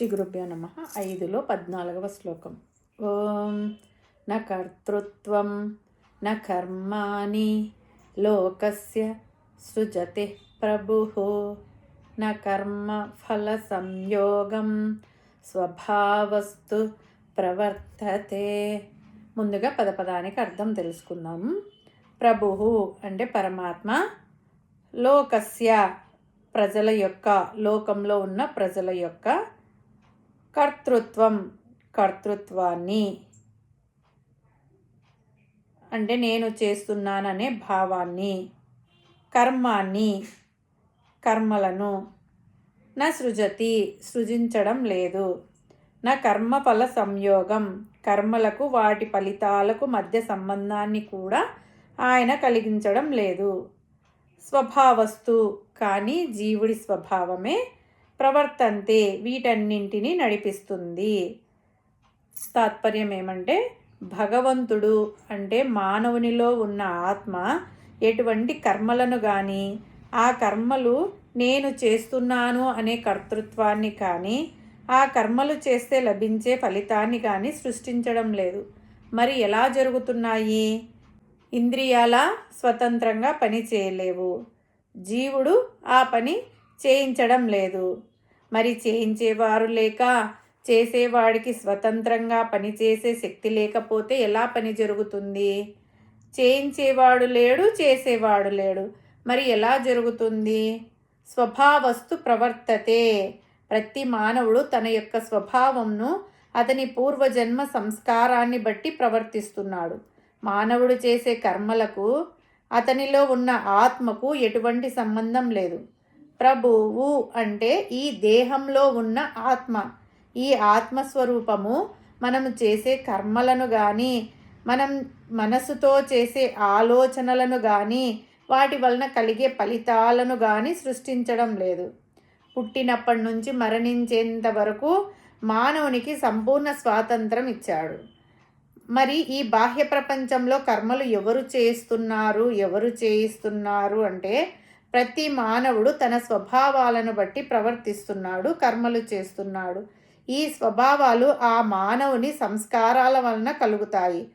శ్రీ గురుభ్యో నమ. ఐదులో పద్నాలుగవ శ్లోకం. ఓం న కర్తృత్వం న కర్మాణి లోకస్య సృజతి ప్రభు. న కర్మ ఫల సంయోగం స్వభావస్తు ప్రవర్తతే. ముందుగా పదపదానికి అర్థం తెలుసుకుందాం. ప్రభు అంటే పరమాత్మ. లోకస్య ప్రజల యొక్క లోకంలో ఉన్న ప్రజల యొక్క కర్తృత్వం కర్తృత్వాన్ని. అంటే నేను చేస్తున్నాననే భావాన్ని కర్మాన్ని కర్మలను. నా సృజతి సృజించడం లేదు. నా కర్మఫల సంయోగం కర్మలకు వాటి ఫలితాలకు మధ్య సంబంధాన్ని కూడా ఆయన కలిగించడం లేదు. స్వభావస్తు కానీ జీవుడి స్వభావమే ప్రవర్తంతే వీటన్నింటినీ నడిపిస్తుంది. తాత్పర్యం ఏమంటే భగవంతుడు అంటే మానవునిలో ఉన్న ఆత్మ ఎటువంటి కర్మలను కానీ ఆ కర్మలు నేను చేస్తున్నాను అనే కర్తృత్వాన్ని కానీ ఆ కర్మలు చేస్తే లభించే ఫలితాన్ని కానీ సృష్టించడం లేదు. మరి ఎలా జరుగుతున్నాయి? ఇంద్రియాల స్వతంత్రంగా పని చేయలేవు. జీవుడు ఆ పని చేయించడం లేదు. మరి చేయించేవారు లేక చేసేవాడికి స్వతంత్రంగా పనిచేసే శక్తి లేకపోతే ఎలా పని జరుగుతుంది? చేయించేవాడు లేడు చేసేవాడు లేడు. మరి ఎలా జరుగుతుంది? స్వభావస్తు ప్రవర్తతే. ప్రతి మానవుడు తన యొక్క స్వభావంను అతని పూర్వజన్మ సంస్కారాన్ని బట్టి ప్రవర్తిస్తున్నాడు. మానవుడు చేసే కర్మలకు అతనిలో ఉన్న ఆత్మకు ఎటువంటి సంబంధం లేదు. ప్రభువు అంటే ఈ దేహంలో ఉన్న ఆత్మ. ఈ ఆత్మస్వరూపము మనము చేసే కర్మలను కానీ మనం మనసుతో చేసే ఆలోచనలను కానీ వాటి వలన కలిగే ఫలితాలను కానీ సృష్టించడం లేదు. పుట్టినప్పటి నుంచి మరణించేంత వరకు మానవునికి సంపూర్ణ స్వాతంత్రం ఇచ్చాడు. మరి ఈ బాహ్య ప్రపంచంలో కర్మలు ఎవరు చేస్తున్నారు ఎవరు చేయిస్తున్నారు అంటే ప్రతి మానవుడు తన స్వభావాలను బట్టి ప్రవర్తిస్తున్నాడు కర్మలు చేస్తున్నాడు. ఈ స్వభావాలు ఆ మానవుని సంస్కారాల వలన కలుగుతాయి.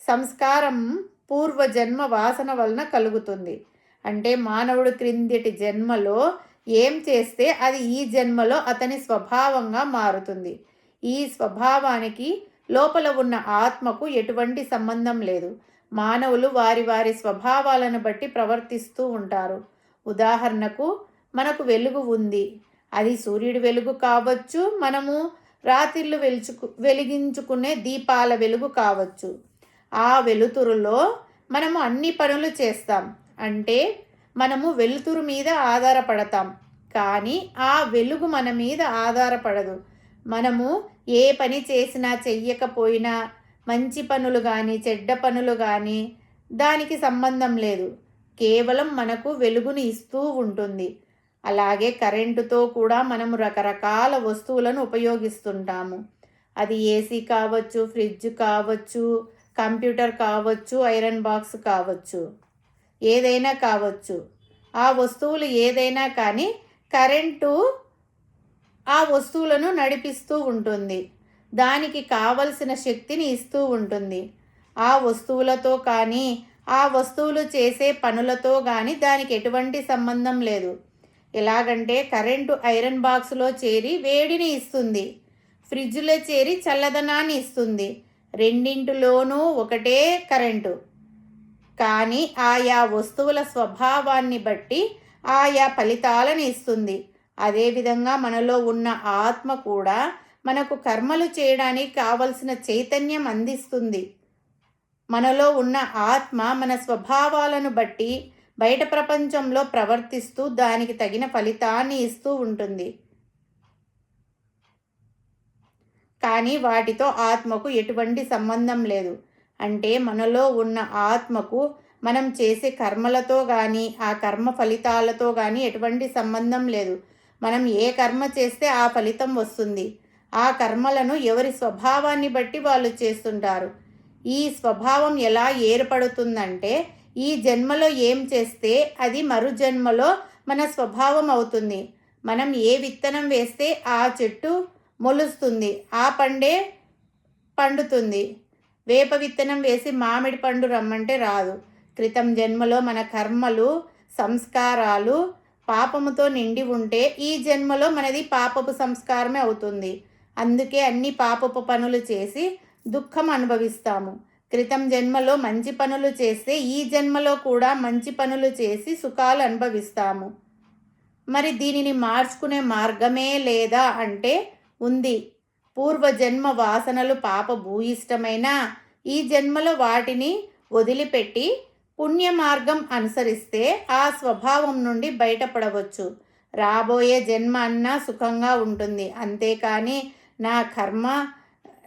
సంస్కారం పూర్వజన్మ వాసన వలన కలుగుతుంది. అంటే మానవుడు క్రిందిటి జన్మలో ఏం చేస్తే అది ఈ జన్మలో అతని స్వభావంగా మారుతుంది. ఈ స్వభావానికి లోపల ఉన్న ఆత్మకు ఎటువంటి సంబంధం లేదు. మానవులు వారి వారి స్వభావాలను బట్టి ప్రవర్తిస్తూ ఉంటారు. ఉదాహరణకు మనకు వెలుగు ఉంది. అది సూర్యుడి వెలుగు కావచ్చు మనము రాత్రిళ్ళు వెలుచుకు వెలిగించుకునే దీపాల వెలుగు కావచ్చు. ఆ వెలుతురులో మనము అన్ని పనులు చేస్తాం. అంటే మనము వెలుతురు మీద ఆధారపడతాం. కానీ ఆ వెలుగు మన మీద ఆధారపడదు. మనము ఏ పని చేసినా చెయ్యకపోయినా మంచి పనులు కానీ చెడ్డ పనులు కానీ దానికి సంబంధం లేదు. కేవలం మనకు వెలుగుని ఇస్తూ ఉంటుంది. అలాగే కరెంటుతో కూడా మనము రకరకాల వస్తువులను ఉపయోగిస్తుంటాము. అది ఏసీ కావచ్చు ఫ్రిడ్జ్ కావచ్చు కంప్యూటర్ కావచ్చు ఐరన్ బాక్స్ కావచ్చు ఏదైనా కావచ్చు. ఆ వస్తువులు ఏదైనా కానీ కరెంటు ఆ వస్తువులను నడిపిస్తూ ఉంటుంది. దానికి కావలసిన శక్తిని ఇస్తూ ఉంటుంది. ఆ వస్తువులతో కానీ ఆ వస్తువులు చేసే పనులతో కానీ దానికి ఎటువంటి సంబంధం లేదు. ఎలాగంటే కరెంటు ఐరన్ బాక్స్లో చేరి వేడిని ఇస్తుంది. ఫ్రిడ్జ్లో చేరి చల్లదనాన్ని ఇస్తుంది. రెండింటిలోనూ ఒకటే కరెంటు. కానీ ఆయా వస్తువుల స్వభావాన్ని బట్టి ఆయా ఫలితాలను ఇస్తుంది. అదేవిధంగా మనలో ఉన్న ఆత్మ కూడా మనకు కర్మలు చేయడానికి కావలసిన చైతన్యం అందిస్తుంది. మనలో ఉన్న ఆత్మ మన స్వభావాలను బట్టి బయట ప్రపంచంలో ప్రవర్తిస్తూ దానికి తగిన ఫలితాన్ని ఇస్తూ ఉంటుంది. కానీ వాటితో ఆత్మకు ఎటువంటి సంబంధం లేదు. అంటే మనలో ఉన్న ఆత్మకు మనం చేసే కర్మలతో కానీ ఆ కర్మ ఫలితాలతో కానీ ఎటువంటి సంబంధం లేదు. మనం ఏ కర్మ చేస్తే ఆ ఫలితం వస్తుంది. ఆ కర్మలను ఎవరి స్వభావాన్ని బట్టి వాళ్ళు చేస్తుంటారు. ఈ స్వభావం ఎలా ఏర్పడుతుందంటే ఈ జన్మలో ఏం చేస్తే అది మరు జన్మలో మన స్వభావం అవుతుంది. మనం ఏ విత్తనం వేస్తే ఆ చెట్టు మొలుస్తుంది ఆ పండే పండుతుంది. వేప విత్తనం వేసి మామిడి పండు రమ్మంటే రాదు. క్రితం జన్మలో మన కర్మలు సంస్కారాలు పాపముతో నిండి ఉంటే ఈ జన్మలో మనది పాపపు సంస్కారమే అవుతుంది. అందుకే అన్ని పాపపు పనులు చేసి దుఃఖం అనుభవిస్తాము. క్రితం జన్మలో మంచి పనులు చేస్తే ఈ జన్మలో కూడా మంచి పనులు చేసి సుఖాలు అనుభవిస్తాము. మరి దీనిని మార్చుకునే మార్గమే లేదా అంటే ఉంది. పూర్వజన్మ వాసనలు పాప భూయిష్టమైన ఈ జన్మలో వాటిని వదిలిపెట్టి పుణ్య మార్గం అనుసరిస్తే ఆ స్వభావం నుండి బయటపడవచ్చు. రాబోయే జన్మ అన్నా సుఖంగా ఉంటుంది. అంతేకాని నా కర్మ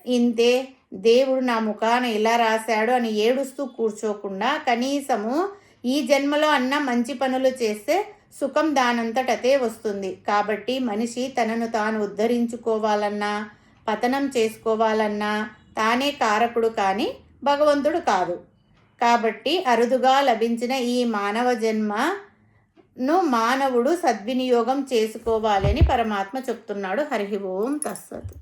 ఇంతే దేవుడు నా ముఖాన ఇలా రాశాడు అని ఏడుస్తూ కూర్చోకుండా కనీసము ఈ జన్మలో అన్న మంచి పనులు చేస్తే సుఖం దానంతటతే వస్తుంది. కాబట్టి మనిషి తనను తాను ఉద్ధరించుకోవాలన్నా పతనం చేసుకోవాలన్నా తానే కారకుడు కానీ భగవంతుడు కాదు. కాబట్టి అరుదుగా లభించిన ఈ మానవ జన్మను మానవుడు సద్వినియోగం చేసుకోవాలని పరమాత్మ చెప్తున్నాడు. హరి ఓం తస్సత్